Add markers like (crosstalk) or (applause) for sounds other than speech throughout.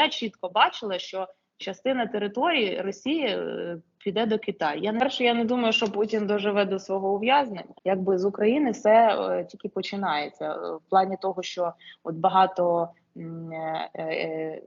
Я чітко бачила, що частина території Росії е, піде до Китаю. Я перше, я не думаю, що Путін доживе до свого ув'язнення. Якби з України все е, тільки починається Е, в плані того, що от багато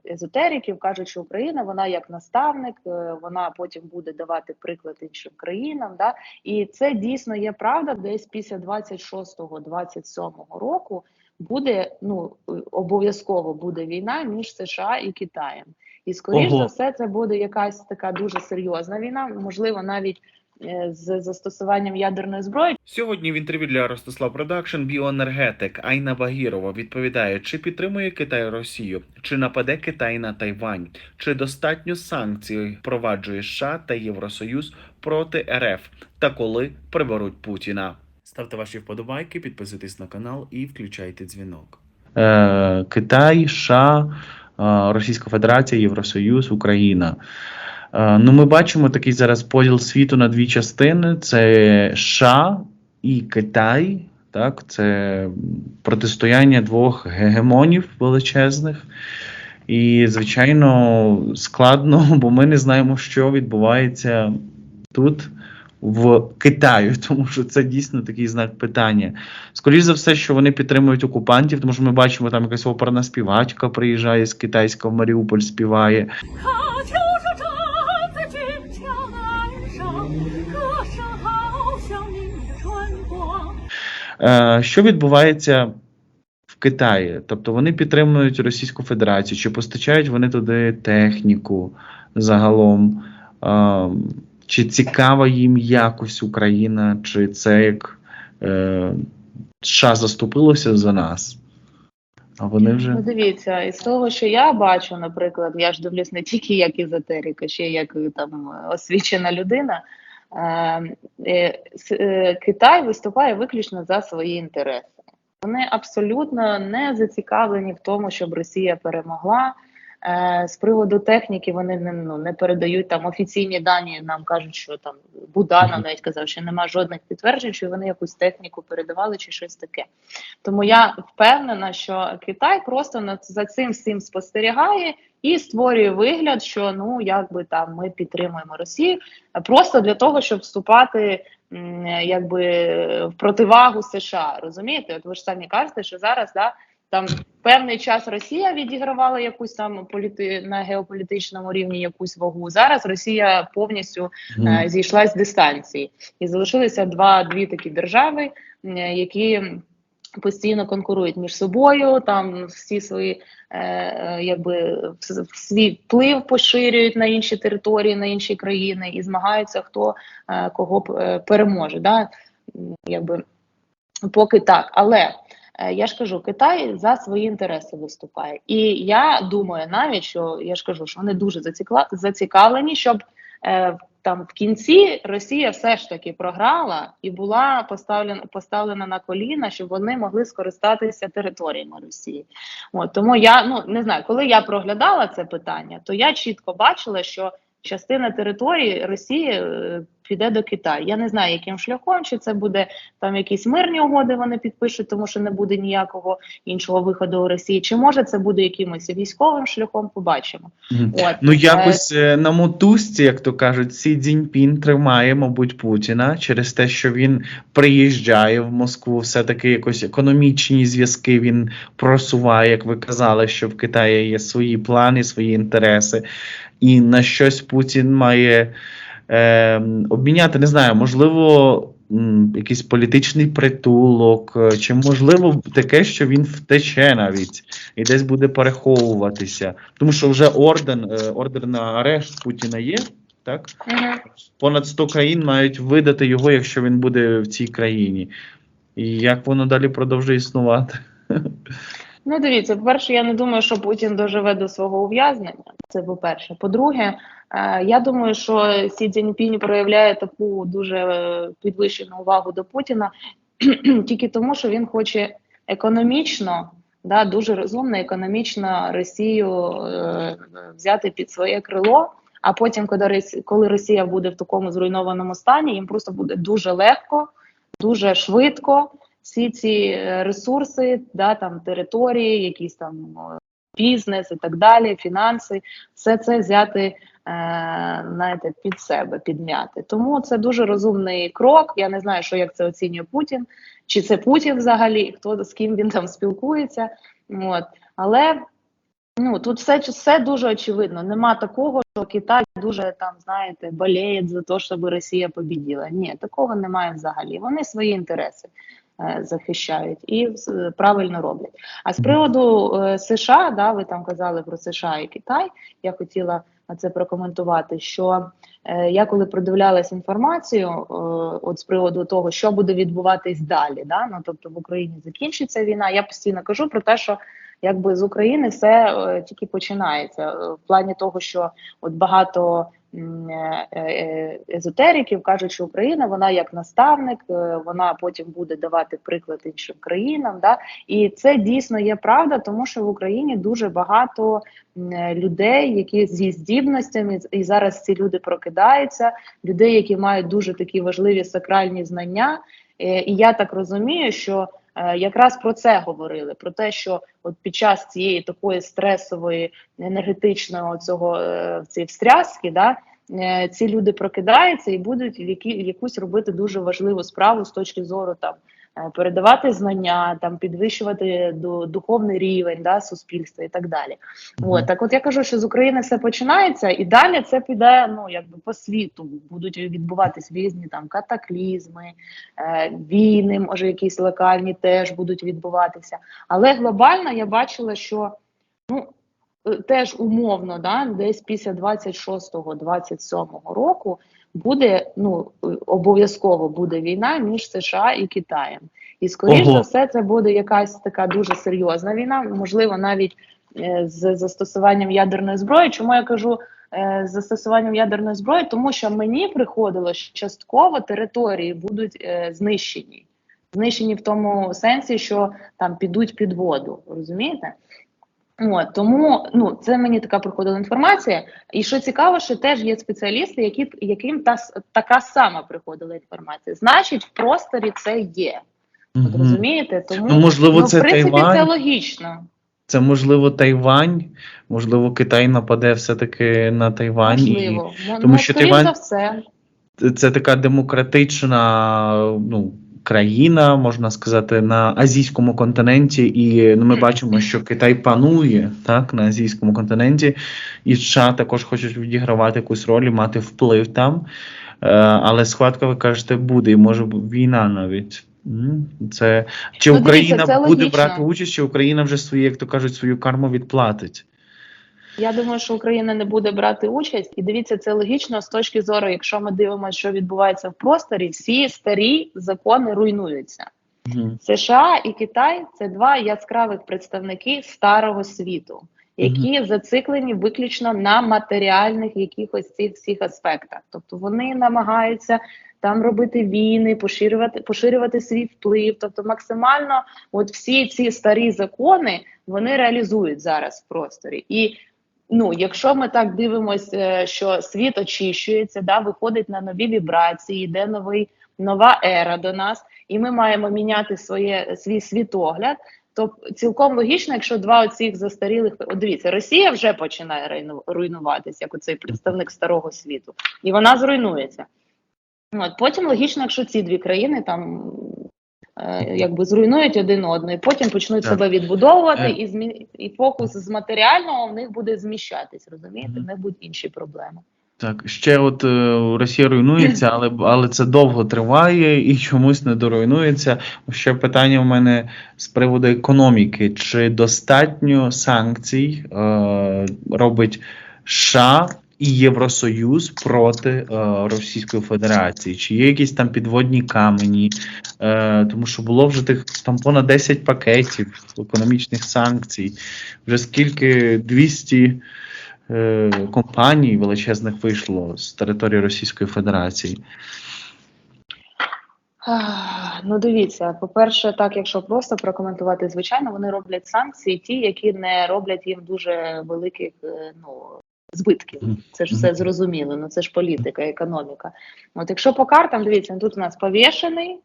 езотериків кажуть, що Україна вона як наставник, вона потім буде давати приклад іншим країнам. Да? І це дійсно є правда. Десь після 26-27 року буде ну е, обов'язково буде війна між США і Китаєм. І скоріш Ого. за все, це буде якась така дуже серйозна війна, можливо, навіть е, з застосуванням ядерної зброї. Сьогодні в інтерв'ю для Ростислав Продакшн біоенергетик Айна Багірова відповідає, чи підтримує Китай Росію, чи нападе Китай на Тайвань, чи достатньо санкцій впроваджує США та Євросоюз проти РФ, та коли приберуть Путіна. Ставте ваші вподобайки, підписуйтесь на канал і включайте дзвінок. Е, Китай, США, е, Російська Федерація, Євросоюз, Україна. Е, Ну, ми бачимо такий зараз поділ світу на дві частини: це США і Китай. Так, це протистояння двох гегемонів величезних. І, звичайно, складно, бо ми не знаємо, що відбувається тут, в Китаю, (laughs) тому що це дійсно такий знак питання. Скоріше за все, що вони підтримують окупантів, тому що ми бачимо, там якась оперна співачка приїжджає з Китайського, Маріуполь співає. Е, що відбувається в Китаї? Тобто вони підтримують Російську Федерацію, чи постачають вони туди техніку загалом? Ем, чи цікава їм якось Україна, чи це як е, США заступилося за нас? А вони вже. Ну, дивіться, із того, що я бачу, наприклад, я ж дивлюсь не тільки як езотерика, ще як е, там освічена людина. Е, е, е, Китай виступає виключно за свої інтереси. Вони абсолютно не зацікавлені в тому, щоб Росія перемогла. Е, З приводу техніки вони не, ну, не передають там офіційні дані. Нам кажуть, що там Буданов навіть казав, що немає жодних підтверджень, що вони якусь техніку передавали чи щось таке. Тому я впевнена, що Китай просто над за цим всім спостерігає і створює вигляд, що ну якби там ми підтримуємо Росію, е, просто для того, щоб вступати якби в противагу США. Розумієте? От ви ж самі кажете, що зараз да там певний час Росія відігравала якусь там політи на геополітичному рівні якусь вагу. Зараз Росія повністю е, зійшла з дистанції, і залишилися два дві такі держави, е, які постійно конкурують між собою. Там всі свої е, е, якби свій вплив поширюють на інші території, на інші країни і змагаються, хто е, кого е, переможе. Да? Якби поки так, але. Е, Я ж кажу, Китай за свої інтереси виступає, і я думаю, навіть що я ж кажу, що вони дуже зацікавлені, щоб е, там в кінці Росія все ж таки програла і була поставлена поставлена на коліна, щоб вони могли скористатися територіями Росії. От тому я ну не знаю, коли я проглядала це питання, то я чітко бачила, що частина території Росії е, піде до Китаю. Я не знаю, яким шляхом, чи це буде там якісь мирні угоди. Вони підпишуть, тому що не буде ніякого іншого виходу у Росії. Чи може це буде якимось військовим шляхом? Побачимо. Мгм. От Ну, Е, якось е, на мотузці, як то кажуть, Сі Цзіньпін тримає, мабуть, Путіна через те, що він приїжджає в Москву, все-таки якось економічні зв'язки він просуває, як ви казали, що в Китаї є свої плани, свої інтереси, і на щось Путін має е, обміняти, не знаю, можливо. Якийсь політичний притулок, е, чи можливо таке, що він втече навіть і десь буде переховуватися. Тому що вже орден, е, ордер на арешт Путіна є, так? Мгм. Понад 100 країн мають видати його, якщо він буде в цій країні. І як воно далі продовжує існувати? Ну, дивіться, по-перше, я не думаю, що Путін доживе до свого ув'язнення. Це по-перше. По-друге, е, я думаю, що Сі Цзіньпінь проявляє таку дуже е, підвищену увагу до Путіна (clears throat) тільки тому, що він хоче економічно, да, дуже розумно, економічно Росію е, взяти під своє крило. А потім, коли Росія буде в такому зруйнованому стані, їм просто буде дуже легко, дуже швидко всі ці е, ресурси, да, там території, якісь там бізнес і так далі, фінанси, все це взяти е, знаєте, під себе, підмяти. Тому це дуже розумний крок. Я не знаю, що як це оцінює Путін, чи це Путін взагалі, хто з ким він там спілкується. От. Але ну, тут все, все дуже очевидно. Нема такого, що Китай дуже там, знаєте, болеє за те, щоб Росія побіділа. Ні, такого немає взагалі. Вони свої інтереси захищають і е, правильно роблять. А з приводу е, США, да, ви там казали про США і Китай. Я хотіла це прокоментувати. Що е, я коли продивлялась інформацію, е, от з приводу того, що буде відбуватись далі, да, ну тобто в Україні закінчиться війна. Я постійно кажу про те, що якби з України все е, тільки починається е, в плані того, що от багато е, е, езотериків кажуть, що Україна вона як наставник, е, вона потім буде давати приклад іншим країнам. Да? І це дійсно є правда, тому що в Україні дуже багато е, людей, які зі здібностями, і зараз ці люди прокидаються, людей, які мають дуже такі важливі сакральні знання. Е, І я так розумію, що е, якраз про це говорили: про те, що от під час цієї такої стресової енергетичного цього е, цієї встряски, да, е, ці люди прокидаються і будуть які, якусь робити дуже важливу справу з точки зору там. Е, Передавати знання, там підвищувати до духовний рівень да, суспільства і так далі. От так, от я кажу, що з України все починається, і далі це піде ну якби по світу. Будуть відбуватись різні там катаклізми, е, війни, може якісь локальні теж будуть відбуватися. Але глобально я бачила, що ну е, теж умовно, да, десь після 26-27 року буде ну е, обов'язково буде війна між США і Китаєм. І скоріш за все, це буде якась така дуже серйозна війна, можливо, навіть е, з застосуванням ядерної зброї. Чому я кажу е, з застосуванням ядерної зброї? Тому що мені приходило, що частково території будуть е, знищені. Знищені в тому сенсі, що там підуть під воду, розумієте? От, тому ну, це мені така приходила інформація. І що цікаво, що теж є спеціалісти, які, яким та, така сама приходила інформація. Значить, в просторі це є. От, розумієте? Тому Ну, можливо, ну, це в принципі, Тайвань. це логічно. Це можливо Тайвань, можливо, Китай нападе все-таки на Тайвань. Можливо. Ну, тому ну, що Тайвань- за все. Це така демократична ну, країна, можна сказати, на азійському континенті. І ну, ми бачимо, що Китай панує так, на азійському континенті, і США також хочуть відігравати якусь роль і мати вплив там. Е, але схватка, ви кажете, буде, і може війна навіть. Це чи Ну, дивіться, Україна це буде логічно. брати участь, чи Україна вже свої, як то кажуть, свою карму відплатить? Я думаю, що Україна не буде брати участь, і дивіться, це логічно з точки зору, якщо ми дивимося, що відбувається в просторі, всі старі закони руйнуються. Мгм. США і Китай це два яскравих представники старого світу, які зациклені виключно на матеріальних якихось цих всіх аспектах. Тобто вони намагаються там робити війни, поширювати, поширювати свій вплив. Тобто, максимально, от всі ці старі закони вони реалізують зараз в просторі. І ну, якщо ми так дивимося, що світ очищується, да, виходить на нові вібрації, йде новий нова ера до нас, і ми маємо міняти своє свій світогляд. То цілком логічно, якщо два оцих застарілих От дивіться, Росія вже починає руйну- руйнуватися, як оцей представник старого світу, і вона зруйнується. От потім логічно, якщо ці дві країни там якби зруйнують один одного, і потім почнуть Так. себе відбудовувати, Е. і змі... і фокус з матеріального в них буде зміщатись. Розумієте, Мгм. не будуть інші проблеми. Так, ще от е, Росія руйнується, але, але це довго триває і чомусь не доруйнується. Ще питання в мене з приводу економіки. Чи достатньо санкцій е, робить США і Євросоюз проти е, Російської Федерації? Чи є якісь там підводні камені? Е, тому що було вже тих там понад 10 пакетів економічних санкцій. Вже скільки 200 е, компаній величезних вийшло з території Російської Федерації. Ну, дивіться, по-перше, так, якщо просто прокоментувати, звичайно, вони роблять санкції, ті, які не роблять їм дуже великих е, ну, збитків. Це ж все зрозуміло. Ну це ж політика, економіка. От якщо по картам, дивіться, тут у нас повішений,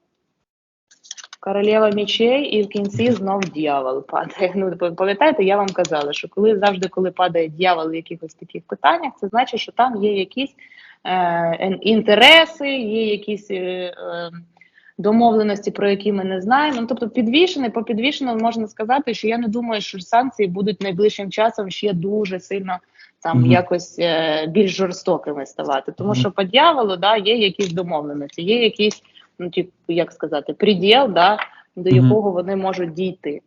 королева мечей, і в кінці знов дьявол падає. Ну, пам'ятаєте, я вам казала, що коли завжди, коли падає дьявол в якихось таких питаннях, це значить, що там є якісь е, інтереси, є якісь е, е, домовленості, про які ми не знаємо. Ну, тобто, підвішений, по підвішеному можна сказати, що я не думаю, що санкції будуть найближчим часом ще дуже сильно там Мгм. якось е, більш жорстокими ставати. Тому Мгм. що по дьяволу да, є якісь домовленості, є якісь, ну типу, як сказати, приділ, да, до Мгм. якого вони можуть дійти.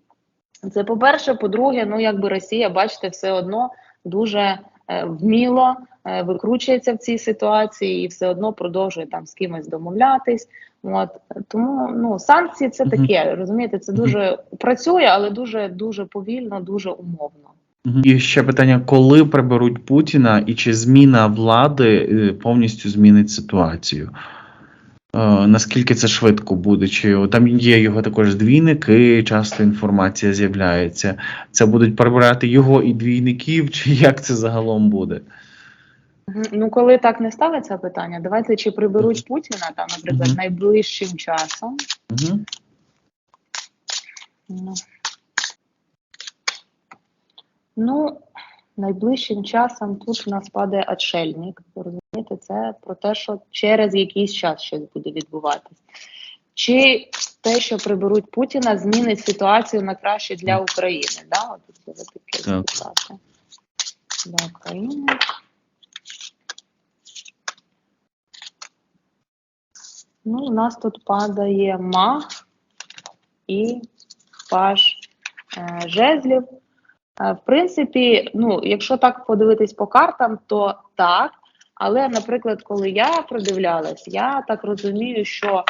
Це по-перше, по-друге, ну якби Росія, бачите, все одно дуже е, вміло е, викручується в цій ситуації і все одно продовжує там з кимось домовлятись. От тому ну санкції це таке, розумієте, це дуже працює, але дуже дуже повільно, дуже умовно. І ще питання: коли приберуть Путіна, і чи зміна влади е, повністю змінить ситуацію? Е, Наскільки це швидко буде? Чи там є його також двійники, часто інформація з'являється. Це будуть прибирати його і двійників, чи як це загалом буде? Ну, коли так не ставиться питання, давайте чи приберуть Путіна там, наприклад, найближчим часом. Угу. Ну, Ну, найближчим часом тут у нас падає отшельник. Розумієте, це про те, що через якийсь час щось буде відбуватись. Чи те, що приберуть Путіна, змінить ситуацію на краще для України? Да? От я таке Так. Для України. Ну, у нас тут падає маг і паж е, жезлів. Е, В принципі, ну, якщо так подивитись по картам, то так. Але, наприклад, коли я продивлялась, я так розумію, що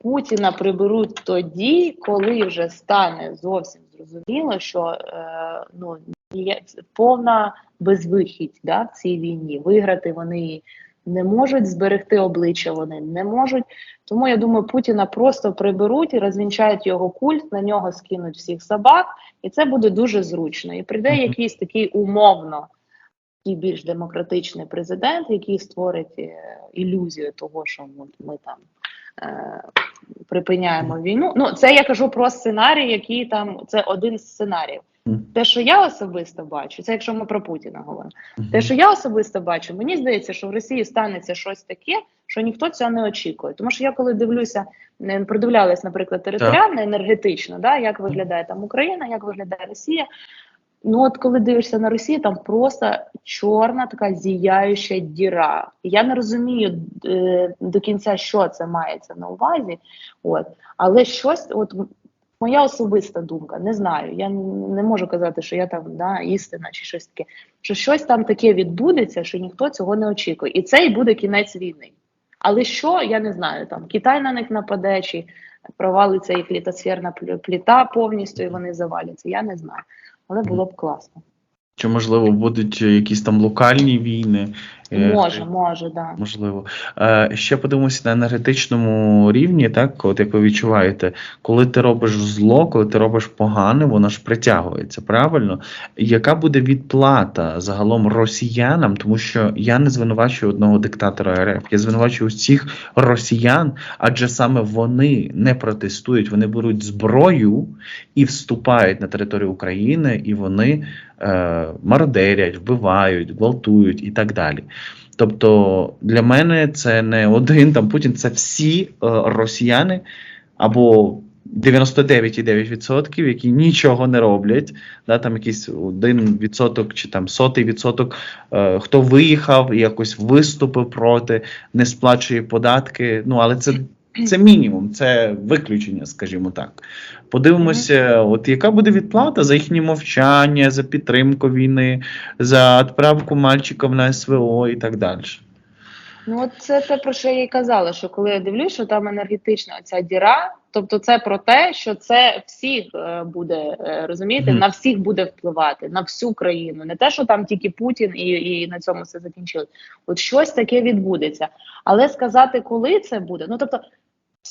Путіна приберуть тоді, коли вже стане зовсім зрозуміло, що е, ну, є повна безвихідь да, в цій війні. Виграти вони не можуть, зберегти обличчя вони не можуть. Тому я думаю, Путіна просто приберуть і розвінчають його культ, на нього скинуть всіх собак, і це буде дуже зручно. І прийде якийсь такий умовно такий більш демократичний президент, який створить е, ілюзію того, що от ми там е, припиняємо війну. Ну, це я кажу про сценарій, який там це один з сценаріїв. Те, що я особисто бачу, це якщо ми про Путіна говоримо. Те, що я особисто бачу, мені здається, що в Росії станеться щось таке, що ніхто цього не очікує. Тому що я коли дивлюся, е, продивлялась, наприклад, територіально, енергетично, да, як виглядає там Україна, як виглядає Росія. Ну, от коли дивишся на Росію, там просто чорна така зіяюча діра. Я не розумію е, до кінця, що це мається на увазі. От, але щось, от моя особиста думка, не знаю. Я не можу казати, що я там да, істина чи щось таке. Що щось там таке відбудеться, що ніхто цього не очікує. І це і буде кінець війни. Але що, я не знаю, там Китай на них нападе, чи провалиться їх літосферна пліта повністю, і вони заваляться. Я не знаю. Але було б класно. Чи можливо будуть якісь там локальні війни? Е, Може, може, да. Можливо. Е, ще подивимося на енергетичному рівні, так, от як ви відчуваєте, коли ти робиш зло, коли ти робиш погане, воно ж притягується, правильно? Яка буде відплата загалом росіянам? Тому що я не звинувачую одного диктатора РФ, я звинувачую усіх росіян, адже саме вони не протестують, вони беруть зброю і вступають на територію України, і вони е, мародерять, вбивають, гвалтують і так далі. Тобто для мене це не один там Путін, це всі е, росіяни або 99,9%, які нічого не роблять. Да, там якийсь один відсоток чи там сотий відсоток, е, хто виїхав і якось виступив проти, не сплачує податки. Ну але це, це мінімум, це виключення, скажімо так. Подивимося, от яка буде відплата за їхнє мовчання, за підтримку війни, за відправку мальчиків на СВО і так далі. Ну, от це те, про що я й казала, що коли я дивлюсь, що там енергетична ця діра, тобто це про те, що це всіх е, буде, е, розумієте, Мгм. на всіх буде впливати, на всю країну. Не те, що там тільки Путін і, і на цьому все закінчилось. От щось таке відбудеться. Але сказати, коли це буде, ну тобто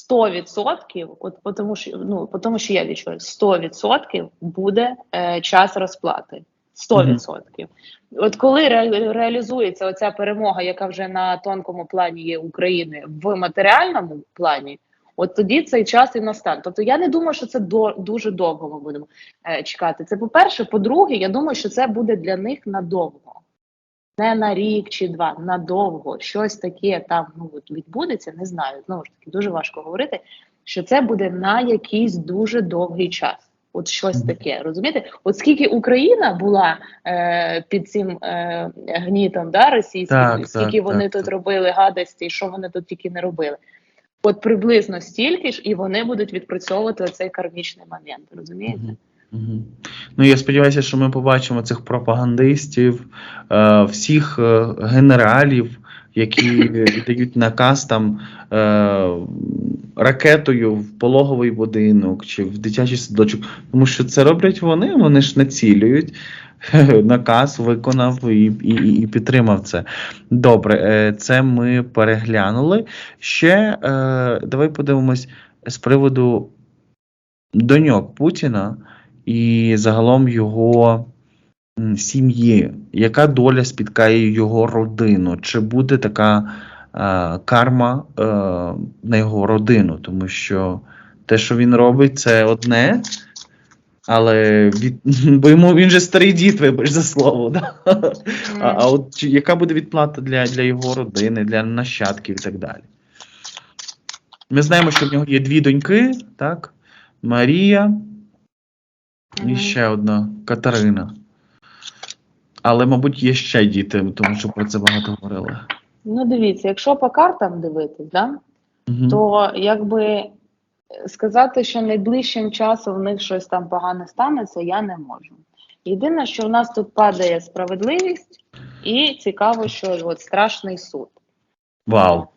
100%, от по тому, що ну по тому, що я відчуваю, 100% буде е, час розплати. 100%. От коли ре- реалізується оця перемога, яка вже на тонкому плані є України в матеріальному плані, От тоді цей час і настане. Тобто я не думаю, що це до, дуже довго ми будемо е, чекати. Це по-перше. По-друге, я думаю, що це буде для них надовго. Не на рік чи два, надовго. Щось таке там ну, от відбудеться, не знаю. Знову ж таки, дуже важко говорити, що це буде на якийсь дуже довгий час. От щось таке, розумієте? От скільки Україна була е, під цим е, гнітом да, російським, Так, скільки так, вони так, тут так. робили гадості, що вони тут тільки не робили. От приблизно стільки ж, і вони будуть відпрацьовувати цей кармічний момент, розумієте? Ну, я сподіваюся, що ми побачимо цих пропагандистів, е, всіх е, генералів, які (coughs) дають наказ там е, ракетою в пологовий будинок чи в дитячий садочок. Тому що це роблять вони, вони ж націлюють. (laughs) Наказ виконав і, і, і- підтримав це. Добре, це ми переглянули. Ще давай подивимось з приводу доньок Путіна і загалом його сім'ї. Яка доля спіткає його родину? Чи буде така е, карма е, на його родину? Тому що те, що він робить, це одне. Але від, (laughs) бо йому він же старий дід, вибач за слово. Да? А, а от яка буде відплата для, для його родини, для нащадків і так далі? Ми знаємо, що в нього є дві доньки, так? Марія і ще одна Катерина. Але, мабуть, є ще діти, тому що про це багато говорили. Ну, дивіться, якщо по картам дивитись, да, Мгм. то якби е, сказати, що найближчим часом в них щось там погане станеться, я не можу. Єдине, що в нас тут падає справедливість, і цікаво, що от страшний суд. Вау.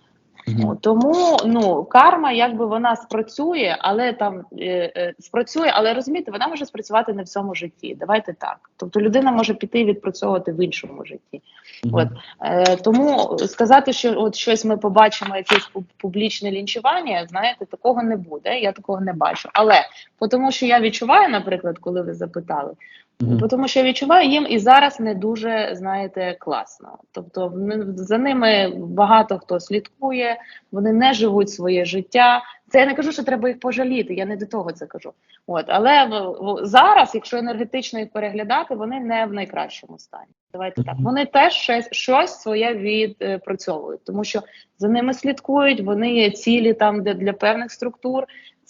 От, Тому ну карма, якби вона спрацює, але там е, е, спрацює, але розумієте, вона може спрацювати не в цьому житті. Давайте так. Тобто людина може піти і відпрацьовувати в іншому житті. Мгм. От е, тому сказати, що от щось ми побачимо, якесь публічне лінчування, знаєте, такого не буде. Я такого не бачу. Але по тому, що я відчуваю, наприклад, коли ви запитали. Бо Тому що я відчуваю, їм і зараз не дуже, знаєте, класно. Тобто за ними багато хто слідкує, вони не живуть своє життя. Це я не кажу, що треба їх пожаліти, я не до того це кажу. От, але в- зараз, якщо енергетично їх переглядати, вони не в найкращому стані. Давайте так. Вони теж щось, щось своє відпрацьовують, тому що за ними слідкують, вони є цілі там де для певних структур.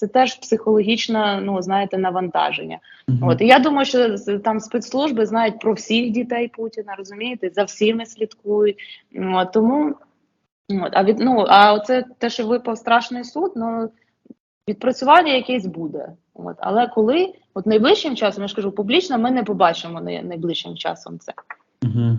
Це теж психологічне, ну знаєте, навантаження. Мгм. От і я думаю, що там спецслужби знають про всіх дітей Путіна, розумієте, за всіми слідкують. От, тому от, а від ну а оце те, що випав страшний суд, ну відпрацювання якесь буде. От, але коли, от найближчим часом, я ж кажу, публічно ми не побачимо най- найближчим часом це. Мгм.